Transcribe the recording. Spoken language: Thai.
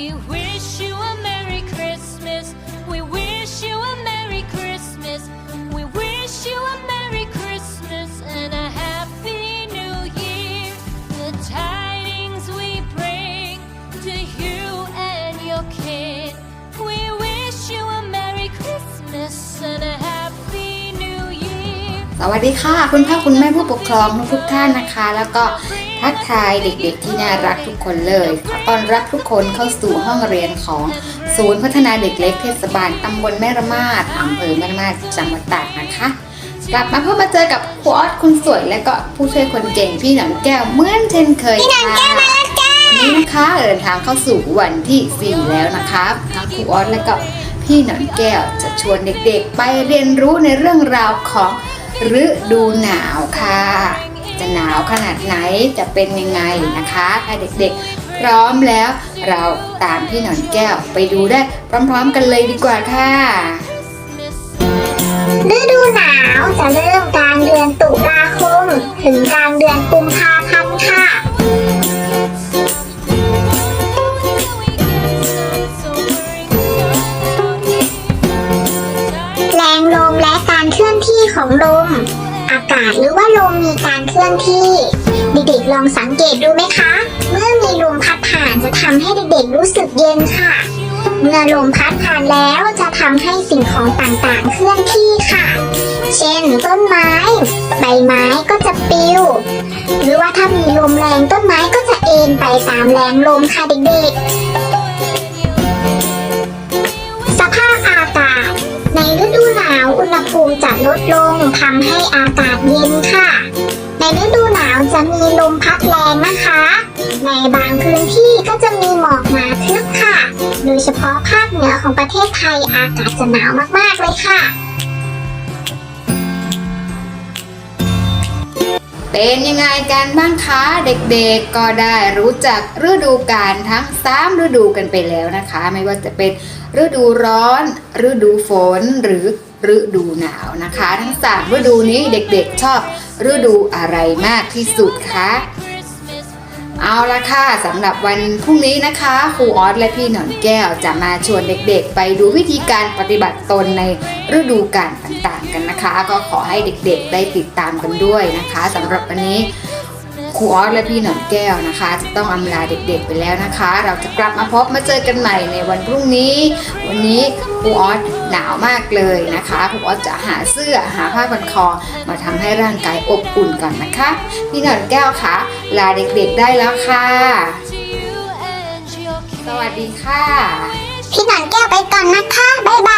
We wish you สวัสดีค่ะ คุณพ่อคุณแม่ผู้ปกครองทุกท่านนะคะ แล้วก็ทักทายเด็กๆที่น่ารักทุกคนเลยขอต้อนรับทุกคนเข้าสู่ห้องเรียนของศูนย์พัฒนาเด็กเล็กเทศบาลตำบลแม่ระมาดอำเภอแม่ระมาดจังหวัดตากนะคะ กลับมาพบมาเจอกับครูออสคุณสวยและก็ผู้ช่วยคนเก่งพี่หนอนแก้วเหมือนเช่นเคยค่ะวันนี้นะคะเดินทางเข้าสู่วันที่ 4 แล้วนะคะทั้งครูออสและก็พี่หนอนแก้วจะชวนเด็กๆ ไปเรียนรู้ในเรื่องราวของ ฤดูหนาวค่ะ จะหนาวขนาดไหนจะเป็นยังไงนะคะถ้าเด็กๆ พร้อมแล้วเราตามพี่หนอนแก้วไปดูได้พร้อมๆกันเลยดีกว่าค่ะฤดูหนาวจะเริ่มกลางเดือนตุลาคม ถึงกลางเดือนกุมภา ของลม อากาศหรือว่าลมมีการเคลื่อนที่ เด็กๆลองสังเกตดูไหมคะ เมื่อมีลมพัดผ่านจะทำให้เด็กๆรู้สึกเย็นค่ะ เมื่อลมพัดผ่านแล้วจะทำให้สิ่งของต่างๆ เคลื่อนที่ค่ะ เช่น ต้นไม้ ใบไม้ก็จะปลิวหรือว่าถ้ามีลมแรงต้นไม้ก็จะเอ็นไปตามแรงลมค่ะเด็กๆ ลดลงทำให้อากาศเย็นค่ะ ในฤดูหนาวจะมีลมพัดแรงนะคะ ในบางพื้นที่ก็จะมีหมอกหนาทึบค่ะ โดยเฉพาะภาคเหนือของประเทศไทยอากาศจะหนาวมากๆเลยค่ะ เป็นยังไงกันบ้างคะเด็กๆก็ได้รู้จักฤดูกาลทั้ง3ฤดูกันไปแล้วนะคะ ไม่ว่าจะเป็นฤดูร้อน ฤดูฝนหรือ ฤดูหนาวนะคะ ทั้งสามฤดูนี้เด็กๆชอบฤดูอะไรมากที่สุดคะเอาละค่ะสำหรับวันพรุ่งนี้นะคะครูออสและพี่หนอนแก้วจะมาชวนเด็กๆ ไปดูวิธีการปฏิบัติตนในฤดูกาลต่างๆกันนะคะ ก็ขอให้เด็กๆได้ติดตามกันด้วยนะคะสำหรับวันนี้ ครูออสและพี่หนอนแก้วนะคะ จะต้องอำลาเด็กๆไปแล้วนะคะ เราจะกลับมาพบมาเจอกันใหม่ในวันพรุ่งนี้ วันนี้ครูออสหนาวมากเลยนะคะครูออสจะหาเสื้อหาผ้าพันคอมาทำให้ร่างกายอบอุ่นก่อนนะคะ พี่หนอนแก้วคะลาเด็กๆได้แล้วค่ะ สวัสดีค่ะ พี่หนอนแก้วไปก่อนนะคะบ๊ายบ